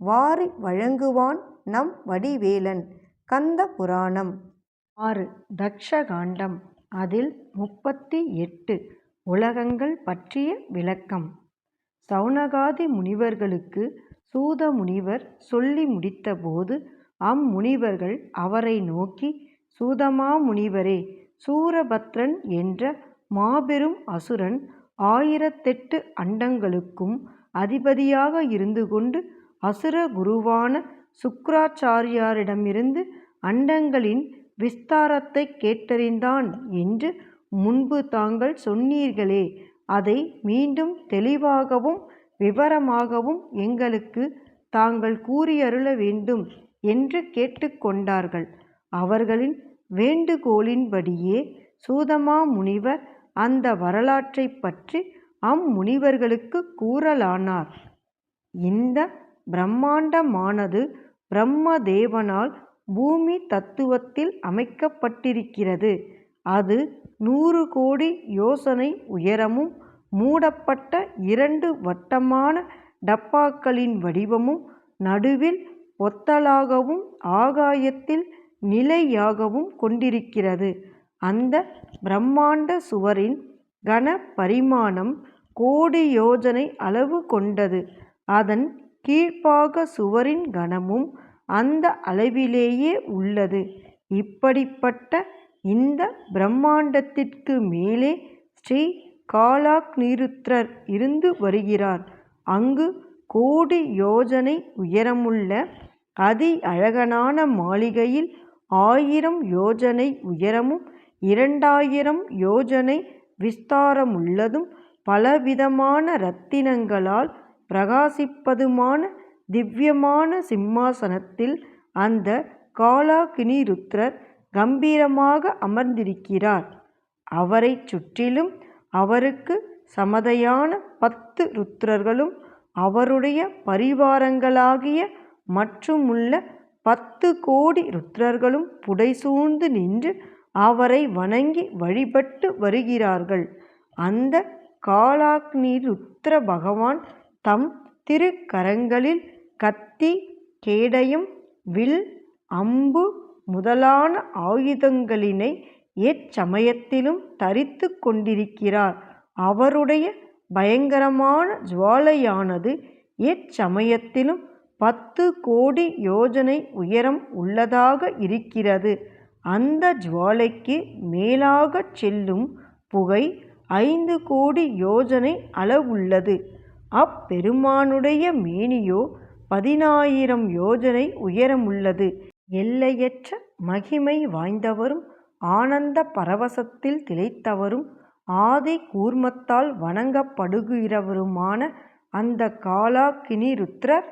வாரி வழங்குவான் நம் வடிவேலன். கந்த புராணம். ஆறு. தக்ஷகாண்டம். அதில் முப்பத்தி எட்டு உலகங்கள் பற்றிய விளக்கம். சௌனகாதி முனிவர்களுக்கு சூத முனிவர் சொல்லி முடித்தபோது அம்முனிவர்கள் அவரை நோக்கி சூதமா முனிவரே சூரபத்ரன் என்ற மாபெரும் அசுரன் ஆயிரத்தெட்டு அண்டங்களுக்கும் அதிபதியாக இருந்து கொண்டு அசுர குருவான சுக்ராச்சாரியாரிடமிருந்து அண்டங்களின் விஸ்தாரத்தை கேட்டறிந்தான் என்று முன்பு தாங்கள் சொன்னீர்களே. அதை மீண்டும் தெளிவாகவும் விவரமாகவும் எங்களுக்கு தாங்கள் கூறியருள வேண்டும் என்று கேட்டுக்கொண்டார்கள் அவர்களின் வேண்டுகோளின்படியே சூதமா முனிவர் அந்த வரலாற்றைப் பற்றி அம்முனிவர்களுக்கு கூறலானார். இந்த பிரம்மாண்டமானது பிரம்மதேவனால் பூமி தத்துவத்தில் அமைக்கப்பட்டிருக்கிறது. அது நூறு கோடி யோசனை உயரமும் மூடப்பட்ட இரண்டு வட்டமான டப்பாக்களின் வடிவமும் நடுவில் ஒத்தலாகவும் ஆகாயத்தில் நிலையாகவும் கொண்டிருக்கிறது. அந்த பிரம்மாண்ட சுவரின் கன பரிமாணம் கோடி யோஜனை அளவு கொண்டது. அதன் கீழ்ப்பாக சுவரின் கனமும் அந்த அளவிலேயே உள்ளது. இப்படிப்பட்ட இந்த பிரம்மாண்டத்திற்கு மேலே ஸ்ரீ காலாக்னிருத்ரர் இருந்து வருகிறார். அங்கு கோடி யோஜனை உயரமுள்ள அதி அழகனான மாளிகையில் ஆயிரம் யோஜனை உயரமும் இரண்டாயிரம் யோஜனை விஸ்தாரமுள்ளதும் பலவிதமான இரத்தினங்களால் பிரகாசிப்பதுமான திவ்யமான சிம்மாசனத்தில் அந்த காலாகினிருத்ரர் கம்பீரமாக அமர்ந்திருக்கிறார். அவரைச் சுற்றிலும் அவருக்கு சமதையான பத்து ருத்ரர்களும் அவருடைய பரிவாரங்களாகிய மற்றுமுள்ள பத்து கோடி ருத்ரர்களும் புடைசூழ்ந்து நின்று அவரை வணங்கி வழிபட்டு வருகிறார்கள். அந்த காலாக்னிருத்ர பகவான் தம் திருக்கரங்களில் கத்தி கேடயம் வில் அம்பு முதலான ஆயுதங்களினை எச்சமயத்திலும் தரித்து கொண்டிருக்கிறார். அவருடைய பயங்கரமான ஜுவாலையானது எச்சமயத்திலும் பத்து கோடி யோஜனை உயரம் உள்ளதாக இருக்கிறது. அந்த ஜுவாலைக்கு மேலாகச் செல்லும் புகை ஐந்து கோடி யோஜனை அளவுள்ளது. அப்பெருமானுடைய மேனியோ பதினாயிரம் யோஜனை உயரமுள்ளது. எல்லையற்ற மகிமை வாய்ந்தவரும் ஆனந்த பரவசத்தில் திளைத்தவரும் ஆதி கூர்மத்தால் வணங்கப்படுகிறவருமான அந்த காலாக்கினிருத்ரர்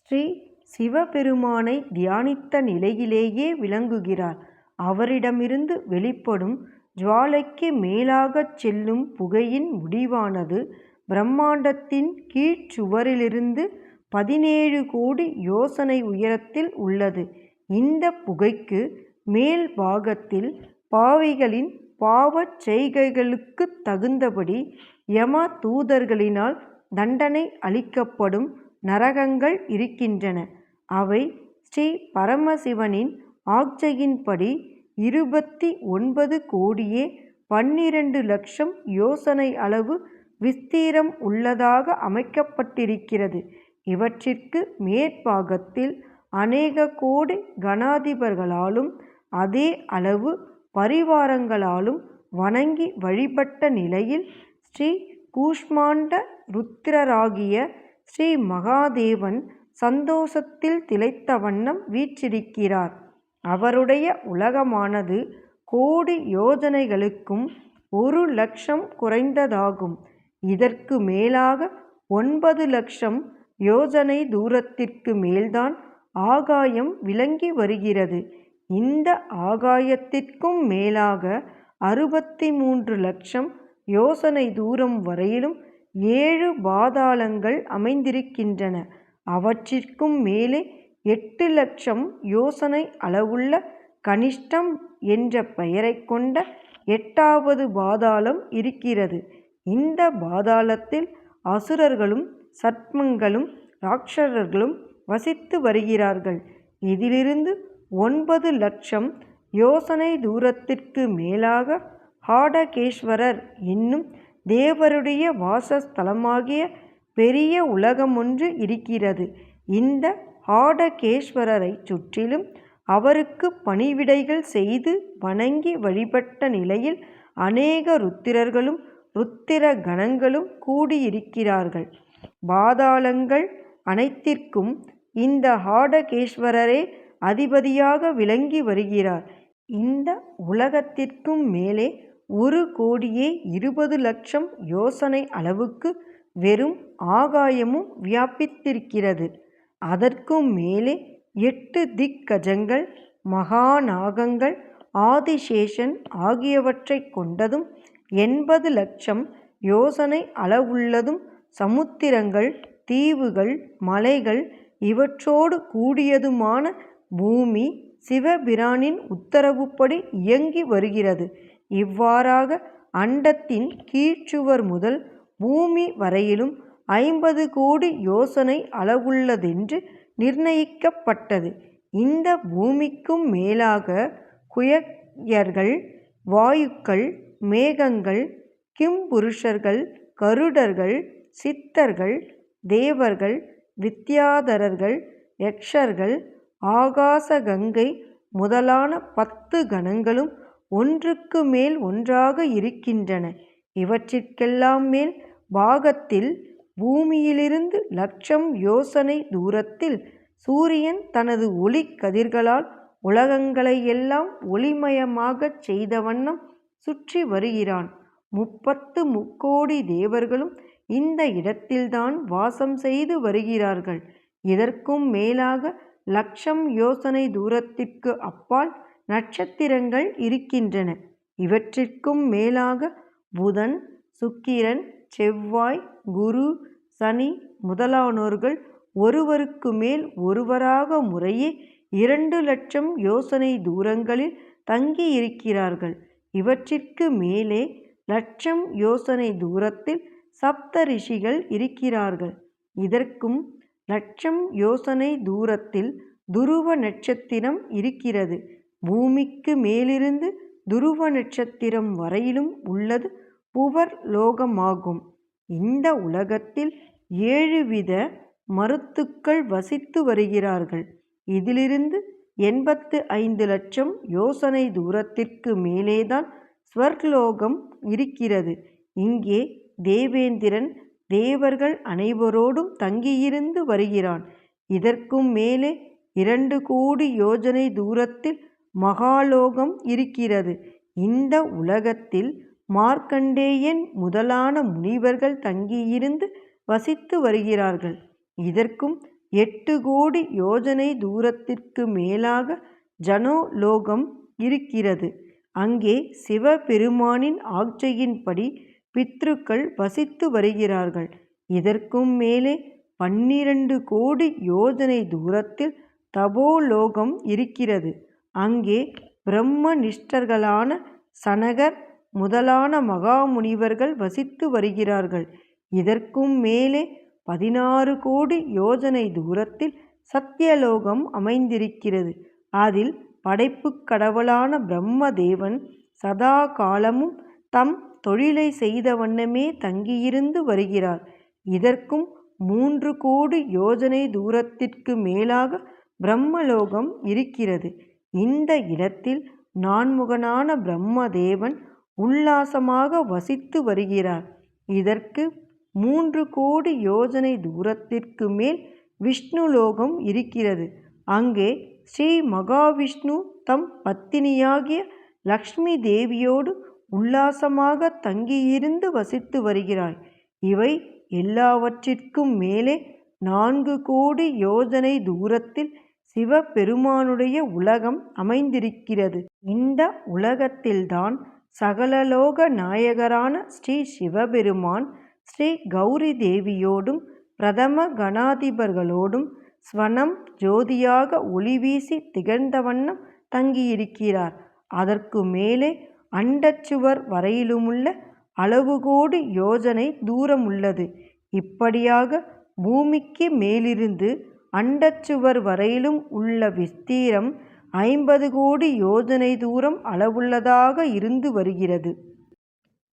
ஸ்ரீ சிவபெருமானை தியானித்த நிலையிலேயே விளங்குகிறார். அவரிடமிருந்து வெளிப்படும் ஜுவாலைக்கு மேலாகச் செல்லும் புகையின் முடிவானது பிரம்மாண்டத்தின் கீழ்ச்சுவரிலிருந்து பதினேழு கோடி யோசனை உயரத்தில் உள்ளது. இந்த புகைக்கு மேல் பாகத்தில் பாவிகளின் பாவச் செய்கைகளுக்கு தகுந்தபடி யம தூதர்களினால் தண்டனை அளிக்கப்படும் நரகங்கள் இருக்கின்றன. அவை ஸ்ரீ பரமசிவனின் ஆக்சையின்படி இருபத்தி ஒன்பது கோடியே பன்னிரண்டு லட்சம் யோசனை அளவு விஸ்தீரம் உள்ளதாக அமைக்கப்பட்டிருக்கிறது. இவற்றிற்கு மேற்பாகத்தில் அநேக கோடி கணாதிபர்களாலும் அதே அளவு பரிவாரங்களாலும் வணங்கி வழிபட்ட நிலையில் ஸ்ரீ கூஷ்மாண்ட ருத்திரராகிய ஸ்ரீ மகாதேவன் சந்தோஷத்தில் திளைத்த வண்ணம் வீற்றிருக்கிறார். அவருடைய உலகமானது கோடி யோஜனைகளுக்கும் ஒரு லட்சம் குறைந்ததாகும். இதற்கு மேலாக ஒன்பது லட்சம் யோசனை தூரத்திற்கு மேல்தான் ஆகாயம் விளங்கி வருகிறது. இந்த ஆகாயத்திற்கும் மேலாக அறுபத்தி மூன்று லட்சம் யோசனை தூரம் வரையிலும் ஏழு பாதாளங்கள் அமைந்திருக்கின்றன. அவற்றிற்கும் மேலே எட்டு லட்சம் யோசனை அளவுள்ள கனிஷ்டம் என்ற பெயரைக் கொண்ட எட்டாவது பாதாளம் இருக்கிறது. இந்த பாதாளத்தில் அசுரர்களும் சர்ப்பங்களும் இராக்ஷசர்களும் வசித்து வருகிறார்கள். இதிலிருந்து ஒன்பது லட்சம் யோசனை தூரத்திற்கு மேலாக ஹாடகேஸ்வரர் என்னும் தேவருடைய வாசஸ்தலமாகிய பெரிய உலகமொன்று இருக்கிறது. இந்த ஹாடகேஸ்வரரைச் சுற்றிலும் அவருக்கு பணிவிடைகள் செய்து வணங்கி வழிபட்ட நிலையில் அநேக ருத்திரர்களும் ருத்திர கணங்களும் கூடியிருக்கிறார்கள். பாதாளங்கள் அனைத்திற்கும் இந்த ஹாடகேஸ்வரரே அதிபதியாக விளங்கி வருகிறார். இந்த உலகத்திற்கும் மேலே ஒரு கோடியே இருபது லட்சம் யோசனை அளவுக்கு வெறும் ஆகாயமும் வியாபித்திருக்கிறது. அதற்கும் மேலே எட்டு திக்கஜங்கள் மகாநாகங்கள் ஆதிசேஷன் ஆகியவற்றைக் கொண்டதும் எண்பது லட்சம் யோசனை அளவுள்ளதும் சமுத்திரங்கள் தீவுகள் மலைகள் இவற்றோடு கூடியதுமான பூமி சிவபிரானின் உத்தரவுப்படி இயங்கி வருகிறது. இவ்வாறாக அண்டத்தின் கீழ்ச்சுவர் முதல் பூமி வரையிலும் ஐம்பது கோடி யோசனை அளவுள்ளதென்று நிர்ணயிக்கப்பட்டது. இந்த பூமிக்கும் மேலாக குயர்கள் வாயுக்கள் மேகங்கள் கிம்புருஷர்கள் கருடர்கள் சித்தர்கள் தேவர்கள் வித்யாதரர்கள் யக்ஷர்கள் ஆகாசகங்கை முதலான பத்து கணங்களும் ஒன்றுக்கு மேல் ஒன்றாக இருக்கின்றன. இவற்றிற்கெல்லாம் மேல் பாகத்தில் பூமியிலிருந்து லட்சம் யோசனை தூரத்தில் சூரியன் தனது ஒளிக் கதிர்களால் உலகங்களையெல்லாம் ஒளிமயமாகச் செய்த வண்ணம் சுற்றி வருகிறான். முப்பத்து முக்கோடி தேவர்களும் இந்த இடத்தில்தான் வாசம் செய்து வருகிறார்கள். இதற்கும் மேலாக லட்சம் யோசனை தூரத்திற்கு அப்பால் நட்சத்திரங்கள் இருக்கின்றன. இவற்றிற்கும் மேலாக புதன் சுக்கிரன் செவ்வாய் குரு சனி முதலானோர்கள் ஒருவருக்கு மேல் ஒருவராக முறையே இரண்டு லட்சம் யோசனை தூரங்களில் தங்கியிருக்கிறார்கள். இவற்றிற்கு மேலே லட்சம் யோசனை தூரத்தில் சப்தரிஷிகள் இருக்கிறார்கள். இதற்கும் லட்சம் யோசனை தூரத்தில் துருவ நட்சத்திரம் இருக்கிறது. பூமிக்கு மேலிருந்து துருவ நட்சத்திரம் வரையிலும் உள்ளது புவர் லோகமாகும். இந்த உலகத்தில் ஏழுவித மருத்துக்கள் வசித்து வருகிறார்கள். இதிலிருந்து எண்பத்து ஐந்து லட்சம் யோசனை தூரத்திற்கு மேலேதான் ஸ்வர்லோகம் இருக்கிறது. இங்கே தேவேந்திரன் தேவர்கள் அனைவரோடும் தங்கியிருந்து வருகிறான். இதற்கும் மேலே இரண்டு கோடி யோஜனை தூரத்தில் மகாலோகம் இருக்கிறது. இந்த உலகத்தில் மார்க்கண்டேயன் முதலான முனிவர்கள் தங்கியிருந்து வசித்து வருகிறார்கள். இதற்கும் எட்டு கோடி யோஜனை தூரத்திற்கு மேலாக ஜனோலோகம் இருக்கிறது. அங்கே சிவபெருமானின் ஆட்சையின்படி பித்ருக்கள் வசித்து வருகிறார்கள். இதற்கும் மேலே பன்னிரண்டு கோடி யோஜனை தூரத்தில் தபோலோகம் இருக்கிறது. அங்கே பிரம்மனிஷ்டர்களான சனகர் முதலான மகாமுனிவர்கள் வசித்து வருகிறார்கள். இதற்கும் மேலே பதினாறு கோடி யோஜனை தூரத்தில் சத்யலோகம் அமைந்திருக்கிறது. அதில் படைப்புக் கடவுளான பிரம்மதேவன் சதா காலமும் தம் தொழிலை செய்த வண்ணமே தங்கியிருந்து வருகிறார். இதற்கும் மூன்று கோடி யோஜனை தூரத்திற்கு மேலாக பிரம்மலோகம் இருக்கிறது. இந்த இடத்தில் நான்முகனான பிரம்மதேவன் உல்லாசமாக வசித்து வருகிறார். இதற்கு மூன்று கோடி யோஜனை தூரத்திற்கு மேல் விஷ்ணுலோகம் இருக்கிறது. அங்கே ஸ்ரீ மகாவிஷ்ணு தம் பத்தினியாகிய லக்ஷ்மி தேவியோடு உல்லாசமாக தங்கியிருந்து வசித்து வருகிறாய் இவை எல்லாவற்றிற்கும் மேலே நான்கு கோடி யோஜனை தூரத்தில் சிவபெருமானுடைய உலகம் அமைந்திருக்கிறது. இந்த உலகத்தில்தான் சகலலோக நாயகரான ஸ்ரீ சிவபெருமான் ஸ்ரீ கௌரி தேவியோடும் பிரதம கணாதிபர்களோடும் ஸ்வனம் ஜோதியாக ஒளிவீசி திகழ்ந்த வண்ணம் தங்கியிருக்கிறார். அதற்கு மேலே அண்டச்சுவர் வரையிலுமுள்ள அளவு கோடி யோஜனை தூரமுள்ளது. இப்படியாக பூமிக்கு மேலிருந்து அண்டச்சுவர் வரையிலும் உள்ள விஸ்தீரம் ஐம்பது கோடி யோஜனை தூரம் அளவுள்ளதாக இருந்து வருகிறது.